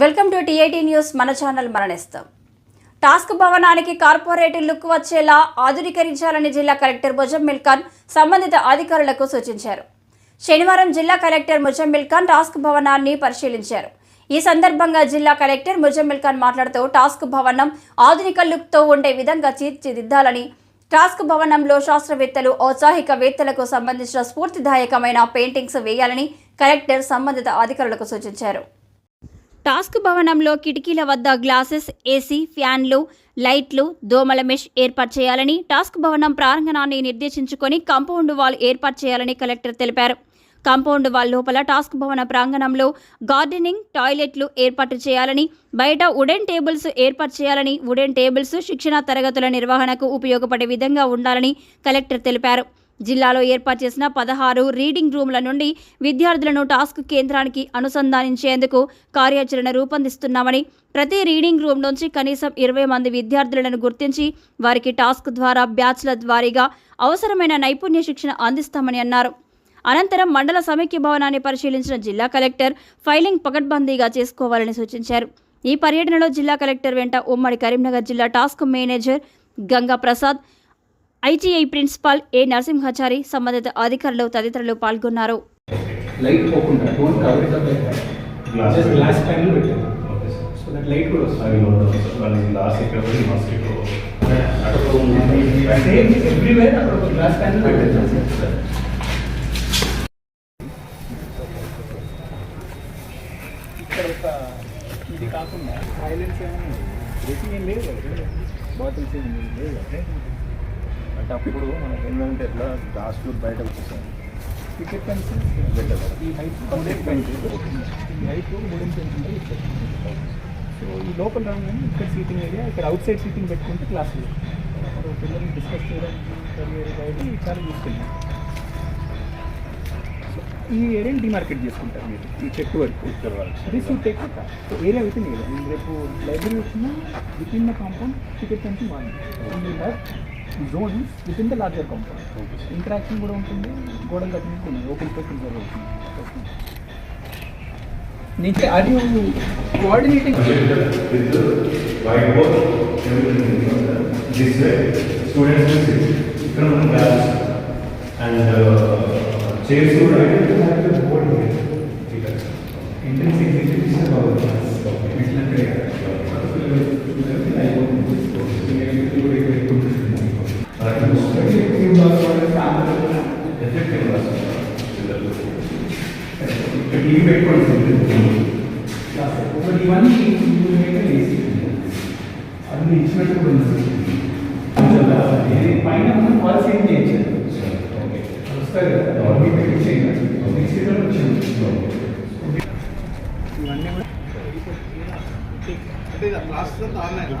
Welcome to TIT news. మన channel మరణిస్తాం. TASK భవనానికి కార్పొరేట్ లుక్ వచ్చేలా ఆధునీకరించాలని జిల్లా కలెక్టర్ ముజమ్మిల్ ఖాన్ సంబంధిత అధికారులకు సూచించారు. శనివారం జిల్లా కలెక్టర్ ముజమ్మిల్ ఖాన్ టాస్క్ భవనాన్ని పరిశీలించారు. ఈ సందర్భంగా జిల్లా కలెక్టర్ ముజమ్మిల్ ఖాన్ మాట్లాడుతూ టాస్క్ భవనం ఆధునిక లుక్తో ఉండే విధంగా తీర్చిదిద్దాలని టాస్క్ భవనంలో శాస్త్రవేత్తలు ఔత్సాహికవేత్తలకు సంబంధించిన స్ఫూర్తిదాయకమైన పెయింటింగ్స్ వేయాలని కలెక్టర్ సంబంధిత అధికారులకు సూచించారు. టాస్క్ భవనంలో కిటికీల వద్ద గ్లాసెస్ ఏసీ ఫ్యాన్లు లైట్లు దోమల మెష్ ఏర్పాటు చేయాలని టాస్క్ భవనం ప్రాంగణాన్ని నిర్దేశించుకొని కాంపౌండ్ వాల్ ఏర్పాటు చేయాలని కలెక్టర్ తెలిపారు. కాంపౌండ్ వాల్ లోపల టాస్క్ భవన ప్రాంగణంలో గార్డెనింగ్ టాయిలెట్లు ఏర్పాటు చేయాలని బయట వుడెన్ టేబుల్స్ ఏర్పాటు చేయాలని వుడెన్ టేబుల్స్ శిక్షణ తరగతుల నిర్వహణకు ఉపయోగపడే విధంగా ఉండాలని కలెక్టర్ తెలిపారు. జిల్లాలో ఏర్పాటు చేసిన పదహారు రీడింగ్ రూమ్ల నుండి విద్యార్థులను టాస్క్ కేంద్రానికి అనుసంధానించేందుకు కార్యాచరణ రూపొందిస్తున్నామని ప్రతి రీడింగ్ రూమ్ నుంచి కనీసం ఇరవై మంది విద్యార్థులను గుర్తించి వారికి టాస్క్ ద్వారా బ్యాచ్ల వారీగా అవసరమైన నైపుణ్య శిక్షణ అందిస్తామని అన్నారు. అనంతరం మండల సమైక్య భవనాన్ని పరిశీలించిన జిల్లా కలెక్టర్ ఫైలింగ్ పకడ్బందీగా చేసుకోవాలని సూచించారు. ఈ పర్యటనలో జిల్లా కలెక్టర్ వెంట ఉమ్మడి కరీంనగర్ జిల్లా TASK manager Ganga Prasad ITI principal A Narasimhachari సంబంధిత అధికారులు తదితరులు పాల్గొన్నారు. లైట్ పోకుండా don't cover it up like that Glass. Just glass panel పెట్టారు okay sir so that light కూడా వస్తుంది. అవి నోట్ వాళ్ళకి లాస్ట్ ఇక్కడ పోయి మస్ట్ సేమ్ ఎవ్రీవేర్ అక్కడ ఒక గ్లాస్ ప్యానల్ పెట్టారు ఇక్కడ ఒక ఇది కాకుండా ఐలాండ్స్ ఏమైనా డ్రెస్సింగ్ ఏం లేదు కదా. బాటిల్స్ ఏం లేదు. కదా అంటే అప్పుడు మనకి ఏంటంటే లాస్ట్ బయట వచ్చేసాం. టికెట్ పెన్సిల్ ఈ హైట్ మూడేసి పెన్సిల్ ఈ హైట్ మూడేసి పెన్సిల్ సో ఈ లోపల రాగానే ఇక్కడ సీటింగ్ ఏరియా ఇక్కడ అవుట్ సైడ్ సీటింగ్ పెట్టుకుంటే క్లాసులు పిల్లల్ని డిస్కస్ చేయడానికి కెరియర్ బయట చాలా చూసుకెళ్ళాం ఈ ఏరియాని డిమార్కెట్ చేసుకుంటారు మీరు ఈ చెట్టు వరకు. This you take so area within area నేను రేపు లైబ్రరీ వచ్చిన within the compound ticket అంటే morning zone within the larger compound. Interaction కూడా ఉంటుంది గోడలు కట్టినట్టు ఉన్నాయి ఓపెన్ స్పేస్ రిజర్వ్ అవుతుంది నేను అది కోఆర్డినేటింగ్ స్టూడెంట్స్ ఇక్కడ మనం అండ్ చైర్స్ కూడా టీవీ పెట్టుకోండి ఒకటి ఇవన్నీ అన్ని ఇచ్చినట్టు పైన మనం వాల్ సేమ్ చేయొచ్చు వస్తారు కదా. మిక్సీలో వచ్చింది ఇవన్నీ కూడా అంటే లాస్ట్ ఆన్లైన్